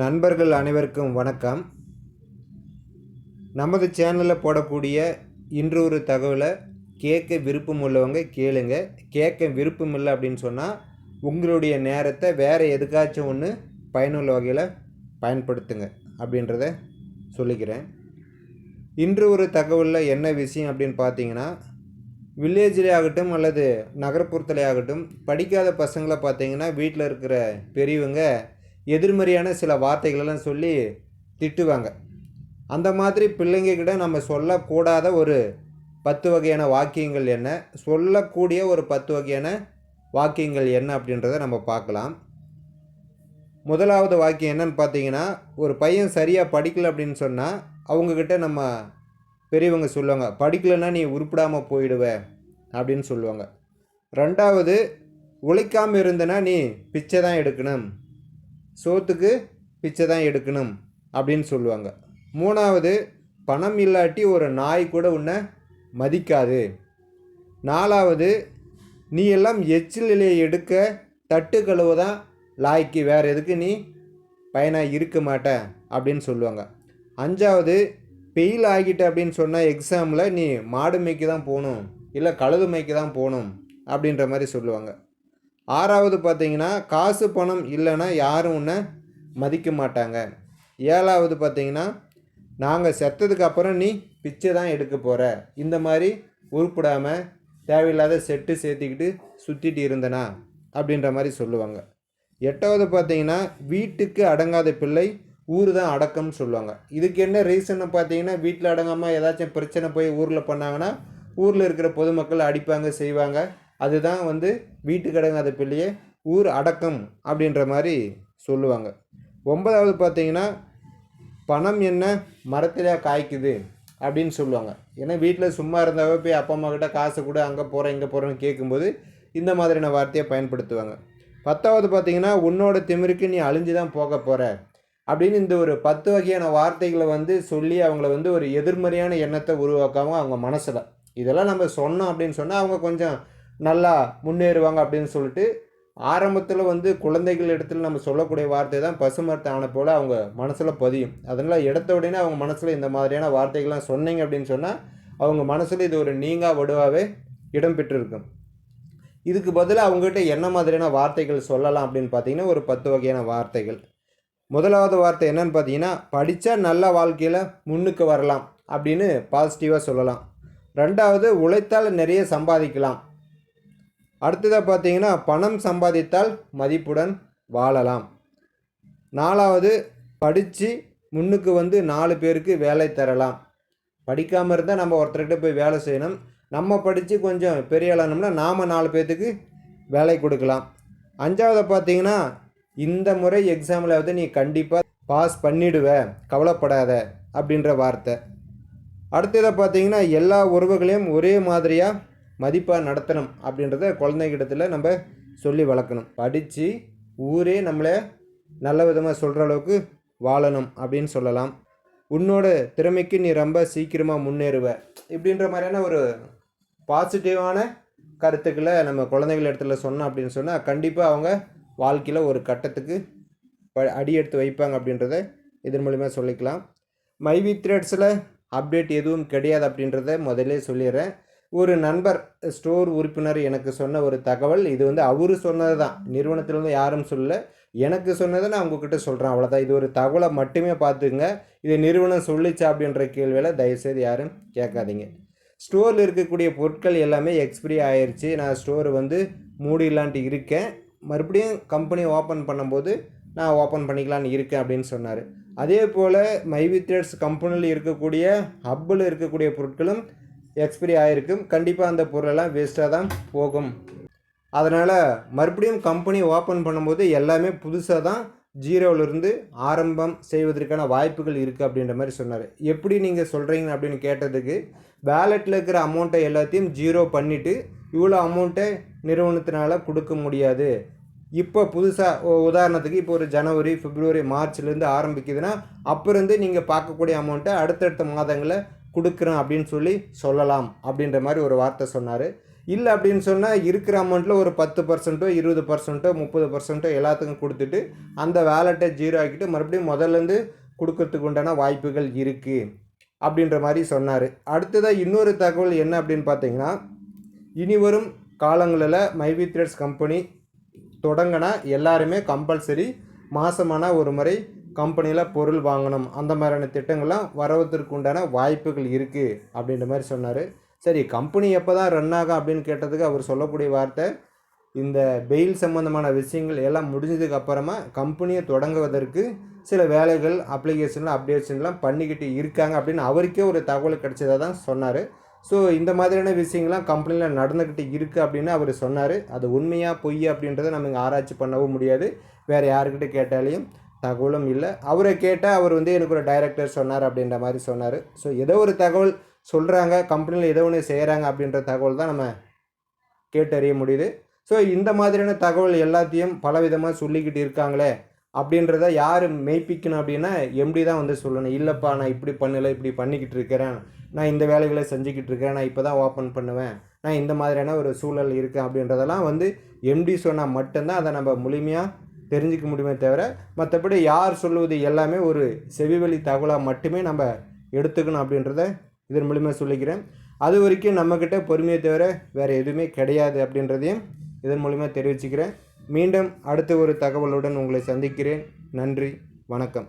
நண்பர்கள் அனைவருக்கும் வணக்கம். நமது சேனலில் போடக்கூடிய இன்று ஒரு தகவலை கேட்க விருப்பம் உள்ளவங்க கேளுங்க. கேட்க விருப்பம் இல்லை அப்படின்னு சொன்னால் உங்களுடைய நேரத்தை வேறு எதுக்காச்சும் ஒன்று பயனுள்ள வகையில் பயன்படுத்துங்க அப்படின்றத சொல்லிக்கிறேன். இன்று ஒரு தகவலில் என்ன விஷயம் அப்படின்னு பார்த்தீங்கன்னா வில்லேஜ்லேயே ஆகட்டும் அல்லது நகர்ப்புறத்துலேயே ஆகட்டும் படிக்காத பசங்களை பார்த்தீங்கன்னா வீட்டில் இருக்கிற பெரியவங்க எதிர்மறையான சில வார்த்தைகளெல்லாம் சொல்லி திட்டுவாங்க. அந்த மாதிரி பிள்ளைங்க கிட்ட நம்ம சொல்லக்கூடாத ஒரு பத்து வகையான வாக்கியங்கள் என்ன? சொல்லக்கூடிய ஒரு பத்து வகையான வாக்கியங்கள் என்ன அப்படின்றத நம்ம பார்க்கலாம். முதலாவது வாக்கியம் என்னன்னு பார்த்தீங்கன்னா ஒரு பையன் சரியாக படிக்கல அப்படின்னு சொன்னால் அவங்கக்கிட்ட நம்ம பெரியவங்க சொல்லுவாங்க படிக்கலைன்னா நீ உருப்பிடாமல் போயிடுவ அப்படின்னு சொல்லுவாங்க. ரெண்டாவது உழைக்காமல் இருந்தனா நீ பிச்சை தான் எடுக்கணும் சோத்துக்கு பிச்சை தான் எடுக்கணும் அப்படின்னு சொல்லுவாங்க. மூணாவது பணம் இல்லாட்டி ஒரு நாய் கூட உன்னை மதிக்காது. நாலாவது நீ எல்லாம் எச்சிலே எடுக்க தட்டு கழுவ தான் லாய்க்கு வேறு எதுக்கு நீ பயனாக இருக்க மாட்ட அப்படின்னு சொல்லுவாங்க. அஞ்சாவது பெயில் ஆகிட்ட அப்படின்னு சொன்னால் எக்ஸாமில் நீ மாடு மேய்க்கு தான் போகணும் இல்லை கழுது மேய்க்கு தான் போகணும் அப்படின்ற மாதிரி சொல்லுவாங்க. ஆறாவது பார்த்தீங்கன்னா காசு பணம் இல்லைன்னா யாரும் உன்னை மதிக்க மாட்டாங்க. ஏழாவது பார்த்தீங்கன்னா நாங்கள் செத்ததுக்கு அப்புறம் நீ பிச்சை தான் எடுக்க போகிற இந்த மாதிரி உருப்பிடாமல் தேவையில்லாத செட்டு சேர்த்திக்கிட்டு சுற்றிட்டு இருந்தனா அப்படின்ற மாதிரி சொல்லுவாங்க. எட்டாவது பார்த்தீங்கன்னா வீட்டுக்கு அடங்காத பிள்ளை ஊர் தான் அடக்கம்னு சொல்லுவாங்க. இதுக்கு என்ன ரீசன்னு பார்த்தீங்கன்னா வீட்டில் அடங்காமல் ஏதாச்சும் பிரச்சனை போய் ஊரில் பண்ணாங்கன்னா ஊரில் இருக்கிற பொதுமக்கள் அடிப்பாங்க செய்வாங்க. அதுதான் வந்து வீட்டுக்கடங்காத பிள்ளையே ஊர் அடக்கம் அப்படின்ற மாதிரி சொல்லுவாங்க. ஒன்பதாவது பார்த்தீங்கன்னா பணம் என்ன மரத்திலே காய்க்குது அப்படின்னு சொல்லுவாங்க. ஏன்னா வீட்டில் சும்மா இருந்தாவே போய் அப்பா அம்மா கிட்ட காசு கூட அங்கே போகிறேன் இங்கே போகிறேன்னு கேட்கும்போது இந்த மாதிரியான வார்த்தையை பயன்படுத்துவாங்க. பத்தாவது பார்த்தீங்கன்னா உன்னோட திமிருக்கு நீ அழிஞ்சு தான் போக போகிற அப்படின்னு இந்த ஒரு பத்து வகையான வார்த்தைகளை வந்து சொல்லி அவங்கள வந்து ஒரு எதிர்மறையான எண்ணத்தை உருவாக்காமல் அவங்க மனசில். இதெல்லாம் நம்ம சொன்னோம் அப்படின்னு சொன்னால் அவங்க கொஞ்சம் நல்லா முன்னேறுவாங்க அப்படின்னு சொல்லிட்டு ஆரம்பத்தில் வந்து குழந்தைகள் இடத்துல நம்ம சொல்லக்கூடிய வார்த்தை தான் பசுமரத்தை ஆன போல் அவங்க மனசில் பதியும். அதனால் எடுத்த உடனே அவங்க மனசில் இந்த மாதிரியான வார்த்தைகள்லாம் சொன்னீங்க அப்படின்னு சொன்னால் அவங்க மனசில் இது ஒரு நீங்கா வடுவாகவே இடம் பெற்றிருக்கும். இதுக்கு பதிலாக அவங்ககிட்ட என்ன மாதிரியான வார்த்தைகள் சொல்லலாம் அப்படின்னு பார்த்தீங்கன்னா ஒரு பத்து வகையான வார்த்தைகள். முதலாவது வார்த்தை என்னன்னு பார்த்தீங்கன்னா படித்தா நல்ல வாழ்க்கையில் முன்னுக்கு வரலாம் அப்படின்னு பாசிட்டிவாக சொல்லலாம். ரெண்டாவது உழைத்தால் நிறைய சம்பாதிக்கலாம். அடுத்ததாக பார்த்தீங்கன்னா பணம் சம்பாதித்தால் மதிப்புடன் வாழலாம். நாலாவது படித்து முன்னுக்கு வந்து நாலு பேருக்கு வேலை தரலாம். படிக்காமல் இருந்தால் நம்ம ஒருத்தர்கிட்ட போய் வேலை செய்யணும். நம்ம படித்து கொஞ்சம் பெரிய ஆளானோம்னா நாம் நாலு பேர்த்துக்கு வேலை கொடுக்கலாம். அஞ்சாவது பார்த்தீங்கன்னா இந்த முறை எக்ஸாமில் வந்து நீ கண்டிப்பாக பாஸ் பண்ணிடுவ. கவலைப்படாத அப்படின்ற வார்த்தை. அடுத்ததை பார்த்தீங்கன்னா எல்லா உறவுகளையும் ஒரே மாதிரியாக மதிப்பாக நடத்தணும் அப்படின்றத குழந்தைகிட்டத்தில் நம்ம சொல்லி வளர்க்கணும். படித்து ஊரே நம்மளை நல்ல விதமாக சொல்கிற அளவுக்கு வாழணும் அப்படின்னு சொல்லலாம். உன்னோட திறமைக்கு நீ ரொம்ப சீக்கிரமாக முன்னேறுவ. இப்படின்ற மாதிரியான ஒரு பாசிட்டிவான கருத்துக்களை நம்ம குழந்தைகள் இடத்துல சொன்னோம் அப்படின்னு சொன்னால் கண்டிப்பாக அவங்க வாழ்க்கையில் ஒரு கட்டத்துக்கு ப அடி எடுத்து வைப்பாங்க அப்படின்றத இதன் மூலிமா சொல்லிக்கலாம். மைவி த்ரெட்ஸில் அப்டேட் எதுவும் கிடையாது அப்படின்றத முதல்ல சொல்லிடுறேன். ஒரு நண்பர் ஸ்டோர் உறுப்பினர் எனக்கு சொன்ன ஒரு தகவல் இது வந்து அவரு சொன்னது தான் நிறுவனத்திலேருந்து யாரும் சொல்ல எனக்கு சொன்னதை நான் உங்ககிட்ட சொல்கிறேன் அவ்வளோதான் இது ஒரு தகவலை மட்டுமே பார்த்துங்க இது நிறுவனம் சொல்லிச்சா அப்படின்ற கேள்வியில் தயவுசெய்து யாரும் கேட்காதீங்க. ஸ்டோரில் இருக்கக்கூடிய பொருட்கள் எல்லாமே எக்ஸ்பிரி ஆயிடுச்சு நான் ஸ்டோர் வந்து மூடிடலான்ட்டு இருக்கேன். மறுபடியும் கம்பெனி ஓப்பன் பண்ணும்போது நான் ஓப்பன் பண்ணிக்கலான்னு இருக்கேன் அப்படின்னு சொன்னார். அதே போல் மைவித்ரேட்ஸ் கம்பெனியில் இருக்கக்கூடிய ஹப்பில் இருக்கக்கூடிய பொருட்களும் எக்ஸ்பிரி ஆகிருக்கும் கண்டிப்பாக அந்த பொருளெல்லாம் வேஸ்ட்டாக தான் போகும். அதனால் மறுபடியும் கம்பெனி ஓப்பன் பண்ணும்போது எல்லாமே புதுசாக தான் ஜீரோவிலிருந்து ஆரம்பம் செய்வதற்கான வாய்ப்புகள் இருக்குது அப்படின்ற மாதிரி சொன்னார். எப்படி நீங்கள் சொல்கிறீங்க அப்படின்னு கேட்டதுக்கு வேலெட்டில் இருக்கிற அமௌண்ட்டை எல்லாத்தையும் ஜீரோ பண்ணிவிட்டு இவ்வளோ அமௌண்ட்டை நிறுவனத்தினால் கொடுக்க முடியாது. இப்போ புதுசாக உதாரணத்துக்கு இப்போ ஒரு ஜனவரி பிப்ரவரி மார்ச்லேருந்து ஆரம்பிக்குதுன்னா அப்போருந்து நீங்கள் பார்க்கக்கூடிய அமௌண்ட்டை அடுத்தடுத்த மாதங்களில் கொடுக்குறேன் அப்படின்னு சொல்லி சொல்லலாம் அப்படின்ற மாதிரி ஒரு வார்த்தை சொன்னார். இல்லை அப்படின்னு சொன்னால் இருக்கிற அமௌண்ட்டில் ஒரு பத்து பர்சன்ட்டோ இருபது பர்சன்ட்டோ முப்பது பர்சன்ட்டோ எல்லாத்துக்கும் கொடுத்துட்டு அந்த வேலெட்டை ஜீரோ ஆக்கிட்டு மறுபடியும் முதல்லேருந்து கொடுக்கறதுக்கு உண்டான வாய்ப்புகள் இருக்குது அப்படின்ற மாதிரி சொன்னார். அடுத்ததாக இன்னொரு தகவல் என்ன அப்படின்னு பார்த்தீங்கன்னா இனி வரும் காலங்களில் மைவி த்ரெட்ஸ் கம்பெனி தொடங்கினா எல்லாருமே கம்பல்சரி மாதமான ஒரு முறை கம்பெனியில் பொருள் வாங்கணும். அந்த மாதிரியான திட்டங்கள்லாம் வரவதற்கு உண்டான வாய்ப்புகள் இருக்குது அப்படின்ற மாதிரி சொன்னார். சரி கம்பெனி எப்போ தான் ரன் ஆகும் அப்படின்னு கேட்டதுக்கு அவர் சொல்லக்கூடிய வார்த்தை இந்த பெயில் சம்மந்தமான விஷயங்கள் எல்லாம் முடிஞ்சதுக்கு அப்புறமா கம்பெனியை தொடங்குவதற்கு சில வேலைகள் அப்ளிகேஷன்லாம் அப்டேஷன்லாம் பண்ணிக்கிட்டு இருக்காங்க அப்படின்னு அவருக்கே ஒரு தகவல் கிடைச்சதாக தான் சொன்னார். ஸோ இந்த மாதிரியான விஷயங்கள்லாம் கம்பெனியில் நடந்துக்கிட்டு இருக்குது அப்படின்னு அவர் சொன்னார். அது உண்மையாக பொய் அப்படின்றத நம்ம இங்கே ஆராய்ச்சி பண்ணவும் முடியாது. வேறு யாருக்கிட்ட கேட்டாலையும் தகவலும் இல்லை. அவரை கேட்டால் அவர் வந்து எனக்கு ஒரு டைரக்டர் சொன்னார் அப்படின்ற மாதிரி சொன்னார். ஸோ ஏதோ ஒரு தகவல் சொல்கிறாங்க கம்பெனியில் ஏதோ ஒன்று செய்கிறாங்க அப்படின்ற தகவல் தான் நம்ம கேட்டறிய முடியுது. ஸோ இந்த மாதிரியான தகவல் எல்லாத்தையும் பலவிதமாக சொல்லிக்கிட்டு இருக்காங்களே அப்படின்றத யார் மெய்ப்பிக்கணும் அப்படின்னா எம்டி தான் வந்து சொல்லணும். இல்லைப்பா நான் இப்படி பண்ணலை இப்படி பண்ணிக்கிட்டு இருக்கிறேன். நான் இந்த வேலைகளை செஞ்சுக்கிட்டு இருக்கிறேன். நான் இப்போ தான் ஓப்பன் பண்ணுவேன். நான் இந்த மாதிரியான ஒரு சூழல் இருக்கேன் அப்படின்றதெல்லாம் வந்து எம்டி சொன்னால் மட்டும்தான் அதை நம்ம முழுமையாக தெரிஞ்சுக்க முடியுமே தவிர மற்றபடி யார் சொல்லுவது எல்லாமே ஒரு செவிவழி தகவலாக மட்டுமே நம்ம எடுத்துக்கணும் அப்படின்றத இதன் மூலிமா சொல்லிக்கிறேன். அது வரைக்கும் நம்மக்கிட்ட பொறுமையை தவிர வேறு எதுவுமே கிடையாது அப்படின்றதையும் இதன் மூலிமா தெரிவிச்சுக்கிறேன். மீண்டும் அடுத்த ஒரு தகவலுடன் உங்களை சந்திக்கிறேன். நன்றி வணக்கம்.